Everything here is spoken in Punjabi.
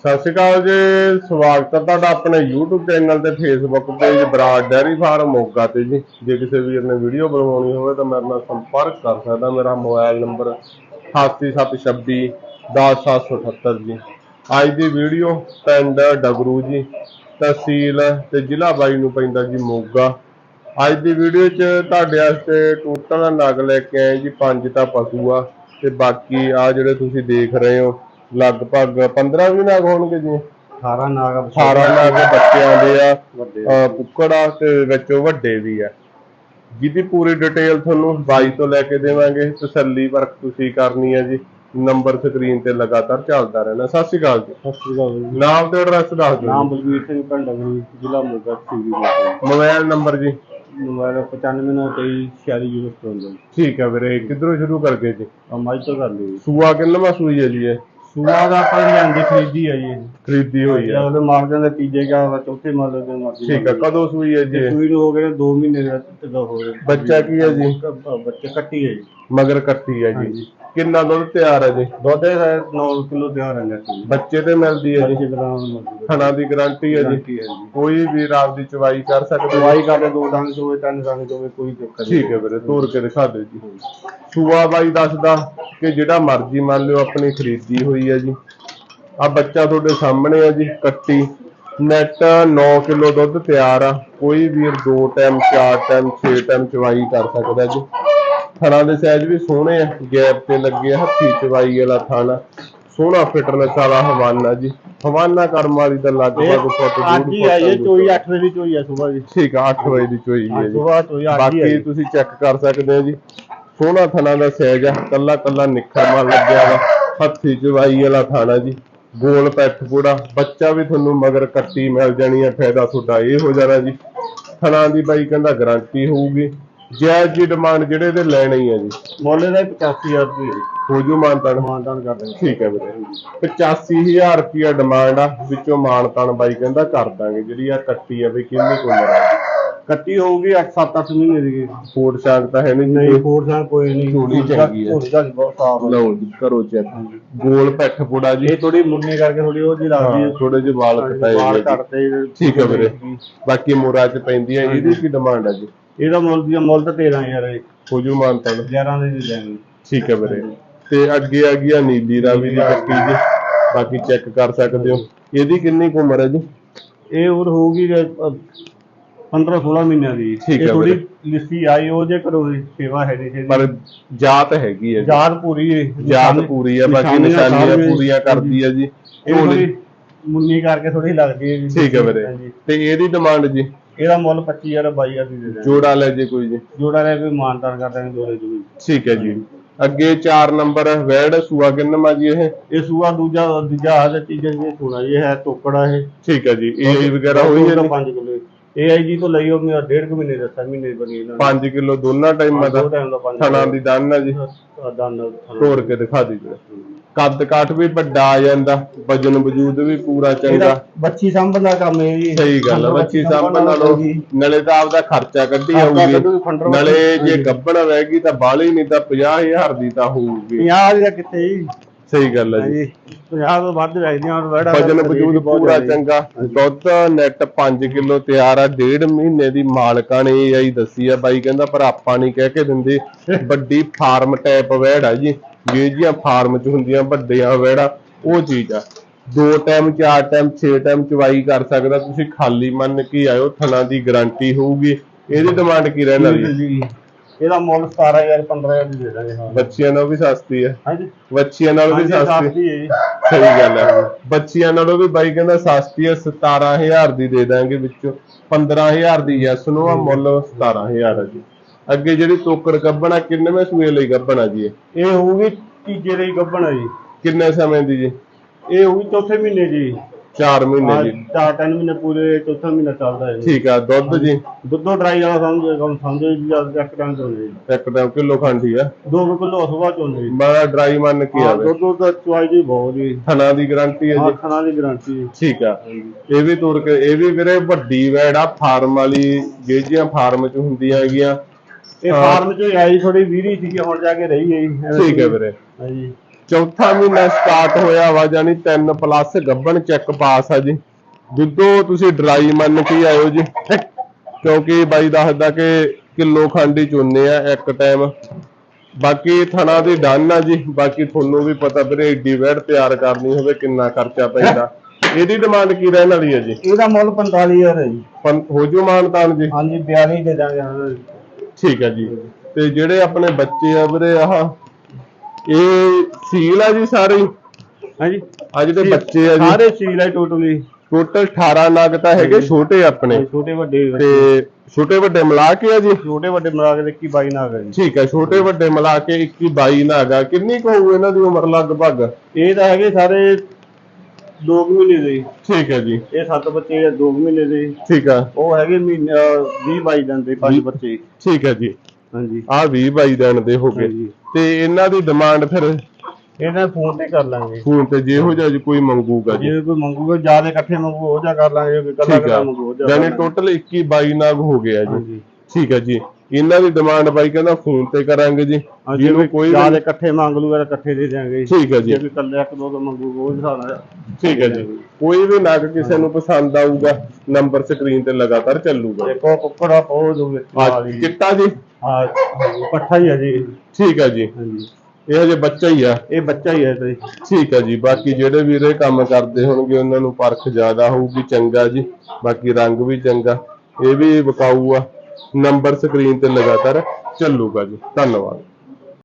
ਸਤਿ ਸ਼੍ਰੀ ਅਕਾਲ ਜੀ, ਸਵਾਗਤ ਹੈ ਤੁਹਾਡਾ ਆਪਣੇ YouTube ਚੈਨਲ ਤੇ Facebook page Brar dairy farm Moga ਤੇ ਜੀ। ਜੇ ਕਿਸੇ ਵੀਰ ਨੇ ਵੀਡੀਓ ਬਣਵਾਉਣੀ ਹੋਵੇ ਤਾਂ ਮੇਰੇ ਨਾਲ ਸੰਪਰਕ ਕਰ ਸਕਦਾ। ਮੇਰਾ ਮੋਬਾਈਲ ਨੰਬਰ 8726 10778 ਜੀ। ਅੱਜ ਦੀ ਵੀਡੀਓ ਪਿੰਡ ਡਗਰੂ ਜੀ, ਤਹਿਸੀਲ ਤੇ ਜ਼ਿਲ੍ਹਾ ਬਾਈ ਨੂੰ ਪੈਂਦਾ ਜੀ ਮੋਗਾ। ਅੱਜ ਦੀ ਵੀਡੀਓ 'ਚ ਤੁਹਾਡੇ ਵਾਸਤੇ ਟੋਟਲ ਨਗ ਲੈ ਕੇ ਆਏ ਜੀ, ਪੰਜ ਤਾਂ ਪਸ਼ੂ ਆ। ਤੇ ਬਾਕੀ ਆ ਜਿਹੜੇ ਤੁਸੀਂ ਦੇਖ ਰਹੇ ਹੋ ਲਗਭਗ 15 ਵੀ ਨਗ ਹੋਣਗੇ ਜੀ। 18 ਨਾਗ 18 ਨਗ ਬੱਚਿਆਂ ਦੇ ਆ ਕੁੱਕੜ ਆ ਤੇ ਵਿੱਚੋਂ ਵੱਡੇ ਵੀ ਆ। ਜਿਹਦੀ ਪੂਰੀ ਡਿਟੇਲ ਤੁਹਾਨੂੰ ਬਾਈ ਤੋਂ ਲੈ ਕੇ ਦੇਵਾਂਗੇ। ਤਸੱਲੀ ਵਰਕ ਤੁਸੀਂ ਕਰਨੀ ਹੈ ਜੀ। ਨੰਬਰ ਸਕਰੀਨ ਤੇ ਲਗਾਤਾਰ ਚੱਲਦਾ ਰਹਿਣਾ। ਸਤਿ ਸ਼੍ਰੀ ਅਕਾਲ ਜੀ। ਸਤਿ ਸ਼੍ਰੀ ਅਕਾਲ ਜੀ। ਨਾਮ ਤੇ ਐਡਰੈਸ ਦੱਸ ਦਿਓ ਨਾਮ। ਬਲਵੀਰ ਸਿੰਘ ਪਿੰਡ ਡਗਰੀ ਜ਼ਿਲ੍ਹਾ ਮੋਗਾ ਸੀਵੀ ਮੋਬਾਈਲ ਨੰਬਰ ਜੀ। ਮੋਬਾਈਲ 9593 ਠੀਕ ਹੈ ਵੀਰੇ ਕਿੱਧਰੋਂ ਸ਼ੁਰੂ ਕਰਕੇ ਜੀ? ਆ ਮਾਈ ਤੋਂ ਕਰ ਲਈ ਸੂਆ ਕਿੰਨਵਾਂ ਸੂਈ ਹੈ ਜੀ ਇਹ? ਸੂਆ ਦਾ ਆਪਾਂ ਲਿਆਂਦੀ ਖਰੀਦੀ ਆ ਜੀ ਖਰੀਦੀ ਹੋਈ ਹੈ ਉਹਦੇ ਮਾਰਦੇ ਦੇ ਤੀਜੇ ਕਾ ਵਾ ਚੌਥੇ ਮਾਰਦੇ ਦੇ ਮਾਰਦੀ ਠੀਕ ਹੈ ਕਦੋਂ ਸੂਈ ਹੈ ਜੀ? ਸੂਈ ਨੂੰ ਹੋ ਗਏ 2 ਮਹੀਨੇ ਦਾ ਤੇ ਦੋ ਹੋ ਗਏ। ਬੱਚਾ ਕੀ ਹੈ ਜੀ? ਬੱਚੇ ਕੱਟੀ ਹੈ ਜੀ। ਮਗਰ ਕੱਟੀ ਹੈ ਜੀ। ਕਿੰਨਾ ਦੁੱਧ ਤਿਆਰ ਹੈ ਜੀ? ਦੁੱਧ ਦੇ 9 ਕਿਲੋ ਤਿਆਰ ਹੈ ਜੀ। ਬੱਚੇ ਤੇ ਮਿਲਦੀ ਹੈ ਜੀ। ਥਣਾ ਦੀ ਗਾਰੰਟੀ ਹੈ ਜੀ। ਕੋਈ ਵੀ ਰਾਤ ਦੀ ਚਵਾਈ ਕਰ ਸਕਦਾ। ਦਵਾਈ ਕਰਦੇ ਦੋ ਡੰਗ ਹੋਵੇ ਤਿੰਨ ਡੰਗ ਹੋਵੇ ਕੋਈ ਚੱਕਰ ਨਹੀਂ। ਠੀਕ ਹੈ ਵੀਰੇ ਤੋਰ ਕੇ ਦਿਖਾ ਦਿਓ ਜੀ। ਸੂਆ ਬਾਈ ਦੱਸਦਾ ਕਿ ਜਿਹੜਾ ਮਰਜ਼ੀ ਮੰਨ ਲਿਓ ਆਪਣੀ ਖਰੀਦੀ ਹੋਈ ਹੈ ਜੀ। ਆ ਬੱਚਾ ਤੁਹਾਡੇ ਸਾਹਮਣੇ ਆ ਜੀ ਕੱਟੀ। ਨੈਟ 9 ਕਿਲੋ ਦੁੱਧ ਤਿਆਰ ਆ। ਕੋਈ ਵੀਰ ਦੋ ਟਾਈਮ ਚਾਰ ਟਾਈਮ 6 ਟਾਈਮ ਚਵਾਈ ਕਰ ਸਕਦਾ ਜੀ। ਥਣਾ ਦੇ ਸਾਈਜ਼ ਵੀ ਸੋਹਣੇ ਆ ਗੈਪ ਤੇ ਲੱਗੇ ਆ ਹੱਥੀ ਚਵਾਈ ਵਾਲਾ ਥਾਣਾ। ਸੋਹਣਾ ਫਿਟਨੈਸ ਵਾਲਾ ਹਵਾਨਾ ਜੀ। ਹਵਾਨਾ ਕਰਮ ਵਾਲੀ ਦਾ ਲਗਭਗ ਫੁੱਟ ਅੱਜ ਹੀ ਆਈ ਹੈ ਚੋਈ 8 ਵਜੇ ਦੀ ਚੋਈ ਹੈ ਸਵੇਰ ਦੀ। ਠੀਕ ਆ 8 ਵਜੇ ਦੀ ਚੋਈ ਹੈ ਜੀ। ਸਵੇਰ ਚੋਈ ਹੀ ਬਾਕੀ ਤੁਸੀਂ ਚੈੱਕ ਕਰ ਸਕਦੇ ਹੋ ਜੀ। ਸੋਹਣਾ ਥਣਾ ਦਾ ਸਾਈਜ਼ ਆ ਕੱਲਾ ਕੱਲਾ ਨਿੱਖਰ ਮਾਲ ਲੱਗਿਆ ਵਾ। ਹੱਥੀ ਚਵਾਈ ਵਾਲਾ ਥਾਣਾ ਜੀ। ਗੋਲ ਪੈਠ ਪੂੜਾ ਬੱਚਾ ਵੀ ਤੁਹਾਨੂੰ ਮਗਰ ਕੱਟੀ ਮਿਲ ਜਾਣੀ ਆ ਫਾਇਦਾ ਤੁਹਾਡਾ ਇਹ ਹੋ ਜਾਣਾ ਜੀ। ਥਣਾ ਦੀ ਬਾਈ ਕਹਿੰਦਾ ਗਾਰੰਟੀ ਹੋਊਗੀ। ਜਾਇਜ਼ ਜੀ ਡਿਮਾਂਡ ਜਿਹੜੇ ਇਹਦੇ ਲੈਣੇ ਹੀ ਜੀ। ਮੋਲੇ ਦਾ 85000 ਰੁਪਏ ਹੋ ਜੂ ਮਾਨਤਾਨ। ਮਾਨਦਾਨ ਕਰਦੇ ਹਾਂ ਠੀਕ ਹੈ ਵੀਰੇ। 85000 ਰੁਪਿਆ ਡਿਮਾਂਡ ਆ ਵਿੱਚੋਂ ਮਾਨਤਾਨ ਬਾਈ ਕਹਿੰਦਾ ਕਰ ਦਾਂਗੇ। ਜਿਹੜੀ ਆ ਕੱਟੀ ਆ ਵੀ ਕਿੰਨੀ ਕੁ ਉਮਰ ਆ। ਕੱਟੀ ਹੋਊਗੀ 8 7 8 ਮਹੀਨੇ ਦੀ ਫੋੜ ਸ਼ਾਂਕ ਤਾਂ ਹੈ ਨਹੀਂ। ਨਹੀਂ ਹੋਰ ਸਾਂ ਕੋਈ ਨਹੀਂ। ਝੋਲੀ ਚੰਗੀ ਹੈ। ਝੋਲੀ ਦਾ ਬਹੁਤ ਸਾਫ਼ ਹੈ। ਲਓ ਜੀ ਕਰੋ ਚੈੱਕ। ਗੋਲ ਪੈਠ ਪੂੜਾ ਜੀ। ਇਹ ਥੋੜੀ ਮੁੰਨੀ ਕਰਕੇ ਥੋੜੀ ਉਹ ਜੀ ਲੱਗਦੀ ਹੈ ਥੋੜੇ ਜਿਹੇ ਵਾਲ ਕਟਾਏ ਵਾਲ ਜੀ। ਕੱਟਦੇ ਠੀਕ ਹੈ ਵੀਰੇ। ਬਾਕੀ ਮੋਰਾ ਚ ਪੈਂਦੀ ਹੈ ਇਹਦੀ ਕੀ ਡਿਮਾਂਡ ਹੈ ਜੀ? ਇਹਦਾ ਮੁੱਲ ਦੀ ਮੁੱਲ ਤਾਂ 13000 ਹੈ। ਹੋ ਜੂ ਮਾਨਤਾਨ 11 ਦੇ ਦੇ ਦੇਣਗੇ। ਠੀਕ ਹੈ ਵੀਰੇ। ਤੇ ਅੱਗੇ ਆ ਗਈ ਆ ਨੀਲੀ ਰਾਵੀ ਦੀ ਕੱਟੀ ਜੀ। ਬਾਕੀ ਚੈੱਕ ਕਰ ਸਕਦੇ ਹੋ। ਇਹਦੀ ਕਿੰਨੀ ਕੁ ਉਮਰ ਹੈ ਜੀ? ਇਹ ਹੋਰ ਹੋਊਗੀ 15 16 ਮਹੀਨਿਆਂ ਦੀ। ਠੀਕ ਇਹ ਹੈ ਥੋੜੀ। ਲਿੱਸੀ ਆਈ ਉਹ ਜੇ ਕਰੋ ਜੀ, ਸੇਵਾ ਹੈ ਨਹੀਂ ਪਰ ਜਾਤ ਹੈਗੀ ਹੈ ਜੀ। ਜਾਤ ਪੂਰੀ ਹੈ। ਜਾਤ ਪੂਰੀ ਹੈ ਬਾਕੀ ਨਿਸ਼ਾਨੀਆਂ ਪੂਰੀਆਂ ਕਰਦੀ ਹੈ ਜੀ। ਇਹ ਥੋੜੀ ਮੁੰਨੀ ਕਰਕੇ ਥੋੜੀ ਲੱਗਦੀ ਹੈ ਜੀ। ਠੀਕ ਹੈ ਵੀਰੇ। ਹਾਂਜੀ। ਤੇ ਇਹਦੀ ਡਿਮਾਂਡ ਜੀ? ਇਹਦਾ ਮੁੱਲ 25000 22000 ਦੀ ਦੇ ਦੇਣਗੇ ਜੋੜਾ ਲੈ ਜੇ ਕੋਈ ਜੀ। ਜੋੜਾ ਲੈ ਕੇ ਮਾਨਤਾਨ ਕਰ ਦਾਂਗੇ ਜੋੜੇ ਜੋੜੀ। ਠੀਕ ਹੈ ਜੀ। ਅੱਗੇ 4 ਨੰਬਰ ਵੈੜ ਸੂਆ ਕਿੰਨਵਾਂ ਜੀ ਇਹ? ਇਹ ਸੂਆ ਦੂਜਾ ਦੂਜਾ ਹਾਲ ਤੀਜਾ ਜੀ ਸੋਨਾ ਇਹ ਹੈ ਟੋਕੜਾ ਇਹ। ਠੀਕ ਹੈ ਜੀ ਇਹ ਵਗੈਰਾ ਹੋਈ ਹੈ 5 ਕਿਲੋ ਇਹ ਆਈ ਜੀ ਤੋਂ ਲਈ ਉਹ ਮੇਰਾ ਡੇਢ ਕੁ ਮਹੀਨੇ ਦਾ ਸਰ ਮਹੀਨੇ ਦੀ ਬਣੀ ਇਹਨਾਂ ਨੇ। 5 ਕਿਲੋ ਦੋਨਾਂ ਟਾਈਮਾਂ ਦਾ ਦੋ ਟਾਈਮ ਦਾ ਪੰਜ ਥਣਾ ਦੀ ਦੰਨ ਜੀ। ਦੰਨ ਤੋੜ ਕੇ ਦਿਖਾ ਦਿਓ ਕੱਦ ਕਾਠ ਵੀ ਵੱਡਾ ਆ ਜਾਂਦਾ ਵਜਨ ਵਜੂਦ ਵੀ ਪੂਰਾ ਚੰਗਾ। ਇਹਦਾ ਬੱਚੀ ਸੰਭਣ ਦਾ ਕੰਮ ਹੈ ਜੀ ਸਹੀ ਗੱਲ ਹੈ ਬੱਚੀ ਸਾਂਭਣ ਨਾਲੋਂ ਨਲੇ ਤਾਂ ਆਪਦਾ ਖਰਚਾ ਕੱਢੀ ਆਊਗੀ। ਨਲੇ। ਜੇ ਗੱਬਣ ਰਹਿ ਗਈ ਤਾਂ ਬਾਲੀ ਨਹੀਂ ਤਾਂ 50000 ਦੀ ਤਾਂ ਹੋਊਗੀ। 50 ਦਾ ਕਿੱਥੇ ਜੀ? ਸਹੀ ਗੱਲ ਹੈ ਜੀ। ਹਾਂਜੀ 50 ਤੋਂ ਵੱਧ ਵੇਚਦੀਆਂ ਹੁਣ ਵੜਾ ਵਜਨ ਵਜੂਦ ਪੂਰਾ ਚੰਗਾ। ਦੁੱਧ ਨੈਟ 5 ਕਿਲੋ ਤਿਆਰ ਆ। ਡੇਢ ਮਹੀਨੇ ਦੀ ਮਾਲਕਾਂ ਨੇ ਇਹ ਆਈ ਦੱਸੀ ਆ। ਬਾਈ ਕਹਿੰਦਾ ਪਰ ਆਪਾਂ ਨਹੀਂ ਕਹਿ ਕੇ ਦਿੰਦੇ। ਵੱਡੀ ਫਾਰਮ ਟਾਈਪ ਵੈੜ ਆ ਜੀ ਜਿਹੜੀਆਂ ਫਾਰਮ 'ਚ ਹੁੰਦੀਆਂ ਵੱਡੀਆਂ ਵੈੜਾ ਉਹ ਚੀਜ਼ ਆ। ਦੋ ਟਾਈਮ ਚਾਰ ਟਾਈਮ 6 ਟਾਈਮ ਚਵਾਈ ਕਰ ਸਕਦਾ। ਤੁਸੀਂ ਖਾਲੀ ਮੰਨ ਕੇ ਆਇਓ ਥਣਾ ਦੀ ਗਾਰੰਟੀ ਹੋਊਗੀ। ਇਹਦੀ ਡਿਮਾਂਡ ਕੀ ਰਹਿਣਾ ਜੀ ਇਹਦਾ ਮੁੱਲ 17000 15000 ਦੀ ਦੇ ਦਾਂਗੇ ਹਾਂ। ਬੱਚਿਆਂ ਨਾਲੋਂ ਵੀ ਸਸਤੀ ਹੈ। ਹਾਂਜੀ। ਬੱਚਿਆਂ ਨਾਲੋਂ ਵੀ ਹਾਂਜੀ ਸਸਤੀ। ਸਸਤੀ ਹੈ ਜੀ। ਸਹੀ ਗੱਲ ਹੈ। ਬੱਚਿਆਂ ਨਾਲੋਂ ਵੀ ਬਾਈ ਕਹਿੰਦਾ ਸਸਤੀ ਹੈ 17000 ਦੀ ਦੇ ਦਾਂਗੇ ਵਿੱਚੋਂ। 15000 ਦੀ ਯੈਸ ਨੂੰ ਆ ਮੁੱਲ 17000 ਹੈ ਜੀ। ਅੱਗੇ ਜਿਹੜੀ ਤੋਕੜ ਗੱਬਣਾ ਕਿੰਨੇਵੇਂ ਸੂਏ ਲਈ ਗੱਬਣਾ ਜੀ ਇਹ? ਇਹ ਹੋਊਗੀ ਤੀਜੇ ਦੇ ਗੱਭਣ ਹੈ ਜੀ। ਕਿੰਨੇ ਸਮੇਂ ਦੀ ਜੀ? ਇਹ ਹੋਊਗੀ ਚੌਥੇ ਮਹੀਨੇ ਜੀ। 4 ਮਹੀਨੇ ਜੀ। ਚਾਰ ਤਿੰਨ ਮਹੀਨੇ ਪੂਰੇ ਚੌਥਾ ਮਹੀਨਾ ਚੱਲਦਾ ਹੈ ਜੀ। ਠੀਕ ਆ ਦੁੱਧ ਜੀ? ਦੁੱਧੋ ਡਰਾਈ ਵਾਲਾ ਸਮਝੋ ਕੰਮ ਸਮਝੋ ਜੀ ਜਦ ਤੱਕ ਟਾਈਮ ਤੋਂ ਜੀ। ਇੱਕ ਟਾਈਮ ਕਿਲੋ ਖੰਡੀ ਆ। 2 ਕਿਲੋ ਸੁਬਾਹ ਚੋਂ ਜੀ। ਬੜਾ ਡਰਾਈ ਮੰਨ ਕੇ ਹਾਂ ਆਵੇ। ਦੁੱਧ ਦਾ ਚੁਆਈ ਜੀ ਬਹੁਤ ਜੀ। ਥਣਾ ਦੀ ਗਾਰੰਟੀ ਹੈ ਜੀ। ਆਖਣਾ ਦੀ ਗਾਰੰਟੀ ਠੀਕ ਆ। ਇਹ ਵੀ ਤੁਰ ਕੇ ਇਹ ਵੀ ਵੀਰੇ ਵੱਡੀ ਵੈੜ ਆ ਫਾਰਮ ਵਾਲੀ ਗੇਜੀਆਂ ਫਾਰਮ ਚ ਹੁੰਦੀਆਂ ਹੈਗੀਆਂ। ਇਹ। ਫਾਰਮ ਚੋਂ ਆਈ ਥੋੜੀ ਵੀਰੀ ਸੀ ਹੁਣ ਜਾ ਕੇ ਰਹੀ ਜੀ। ਠੀਕ ਹੈ ਵੀਰੇ। ਹਾਂਜੀ। ਚੌਥਾ ਮਹੀਨਾ ਸਟਾਰਟ ਹੋਇਆ ਵਾ ਜਾਨੀ 3 ਪਲੱਸ ਗੱਬਣ ਚੈੱਕ ਪਾਸ ਆ ਜੀ। ਦੁੱਧੋ ਤੁਸੀਂ ਡਰਾਈ ਮੰਨ ਕੇ ਆਇਓ ਜੀ। ਕਿਉਂਕਿ ਬਾਈ ਦੱਸਦਾ ਕਿ ਕਿਲੋ ਖੰਡੀ ਚੁੰਨੇ ਆ ਇੱਕ ਟਾਈਮ ਬਾਕੀ ਥਣਾ ਦੀ ਡਨ ਆ ਜੀ। ਬਾਕੀ ਤੁਹਾਨੂੰ ਵੀ ਪਤਾ ਵੀਰੇ ਏਡੀ ਵੈੜ ਤਿਆਰ ਕਰਨੀ ਹੋਵੇ ਕਿੰਨਾ ਖਰਚਾ ਪੈਂਦਾ। ਇਹਦੀ ਡਿਮਾਂਡ ਕੀ ਰਹਿਣ ਵਾਲੀ ਹੈ ਜੀ? ਇਹਦਾ ਮੁੱਲ 45000 ਹੈ ਜੀ। ਹੋ ਜੂ ਮਾਨਤਾਨ ਜੀ? ਹਾਂਜੀ 42 ਦੇ ਦਾਂਗੇ ਠੀਕ ਹੈ ਜੀ। ਤੇ ਜਿਹੜੇ ਆਪਣੇ ਬੱਚੇ ਆ ਵੀਰੇ ਆਹ ਇਹ ਸੀਲ ਆ ਜੀ ਸਾਰੇ? ਹਾਂਜੀ। ਆ ਜਿਹੜੇ ਬੱਚੇ ਆ ਜੀ। ਸਾਰੇ ਸੀਲ ਹੈ। ਟੋਟਲੀ ਟੋਟਲ 18 ਨਗ ਤਾਂ ਹੈਗੇ ਛੋਟੇ ਆਪਣੇ। ਛੋਟੇ ਵੱਡੇ ਤੇ ਛੋਟੇ ਵੱਡੇ ਮਿਲਾ ਕੇ ਆ ਜੀ। ਛੋਟੇ ਵੱਡੇ ਮਿਲਾ ਕੇ 21 22 ਨਾ ਹੈ ਜੀ। ਠੀਕ ਹੈ ਛੋਟੇ ਵੱਡੇ ਮਿਲਾ ਕੇ 21 22 ਨਗ ਆ। ਕਿੰਨੀ ਕੁ ਹੋਊ ਇਹਨਾਂ ਦੀ ਉਮਰ ਲਗਭਗ? ਇਹ ਤਾਂ ਹੈਗੇ ਸਾਰੇ 2 ਮਹੀਨੇ ਦੇ ਠੀਕ ਹੈ ਜੀ। ਇਹ ਸੱਤ ਬੱਚੇ ਆ 2 ਮਹੀਨੇ ਦੇ। ਠੀਕ ਆ। ਉਹ ਹੈਗੇ ਮਹੀਨੇ 20 22 ਦਿਨ ਦੇ ਪੰਜ ਵੀਹ। ਬੱਚੇ। ਠੀਕ ਹੈ ਜੀ। ਹਾਂਜੀ। ਆ 20 22 ਦਿਨ ਦੇ ਹੋ ਗਏ। ਹਾਂਜੀ। ਤੇ ਇਹਨਾਂ ਦੀ ਡਿਮਾਂਡ ਫਿਰ ਇਹਨਾਂ ਫੋਨ ਤੇ ਕਰ ਲਾਂਗੇ। ਫੋਨ ਤੇ ਜਿਹੋ ਜਿਹਾ ਜੀ ਕੋਈ ਮੰਗੂਗਾ ਜੀ। ਜੇ ਕੋਈ ਮੰਗੂਗਾ ਜ਼ਿਆਦਾ ਇਕੱਠੇ ਮੰਗੂ ਉਹ ਜਾ ਕਰ ਲਾਂਗੇ ਜੇ ਕੱਲਾ ਠੀਕ ਕੱਲਾ ਆ ਮੰਗੂ ਉਹ ਜਾ ਯਾਨੀ ਟੋਟਲ 21 22 ਨਗ ਹੋ ਗਿਆ ਜੀ। ਹਾਂਜੀ। ਠੀਕ ਹੈ ਜੀ। ਇਹਨਾਂ ਦੀ ਡਿਮਾਂਡ ਬਾਈ ਕਹਿੰਦਾ ਫੋਨ ਤੇ ਕਰਾਂਗੇ ਜੀ। ਜਿਹਨੂੰ ਕੋਈ ਵੀ- ਜ਼ਿਆਦਾ ਇਕੱਠੇ ਮੰਗ ਲੂਗਾ ਤਾਂ ਇਕੱਠੇ ਦੇ ਦਿਆਂਗੇ। ਠੀਕ ਹੈ ਜੀ। ਜੇ ਕੋਈ ਕੱਲੇ ਇੱਕ ਦੋ ਦਾ ਮੰਗੂਗਾ ਉਹ ਹਿਸਾਬ ਨਾਲ ਠੀਕ ਹੈ ਜੀ। ਕੋਈ ਵੀ ਨਗ ਕਿਸੇ ਨੂੰ ਪਸੰਦ ਆਊਗਾ ਨੰਬਰ ਸਕਰੀਨ ਤੇ ਲਗਾਤਾਰ ਚੱਲੂਗਾ। ਦੇਖੋ ਕੁੱਕੜਾ ਆ ਹੀ। ਚਿੱਟਾ ਜੀ। ਹਾਂ ਪੱਠਾ ਹੀ ਹੈ ਜੀ। ਠੀਕ ਹੈ ਜੀ। ਹਾਂਜੀ। ਇਹ ਹਜੇ ਬੱਚਾ ਹੀ ਆ। ਇਹ ਬੱਚਾ ਹੀ ਹੈ ਤੇ। ਠੀਕ ਹੈ ਜੀ ਬਾਕੀ ਜਿਹੜੇ ਵੀਰੇ ਕੰਮ ਕਰਦੇ ਹੋਣਗੇ ਉਹਨਾਂ ਨੂੰ ਪਰਖ ਜ਼ਿਆਦਾ ਹੋਊਗੀ ਚੰਗਾ ਜੀ। ਬਾਕੀ ਰੰਗ ਵੀ ਚੰਗਾ ਇਹ ਵੀ ਵਿਕਾਊ ਆ। ਨੰਬਰ ਸਕਰੀਨ ਤੇ ਲਗਾਤਾਰ ਚੱਲੂਗਾ ਜੀ। ਧੰਨਵਾਦ।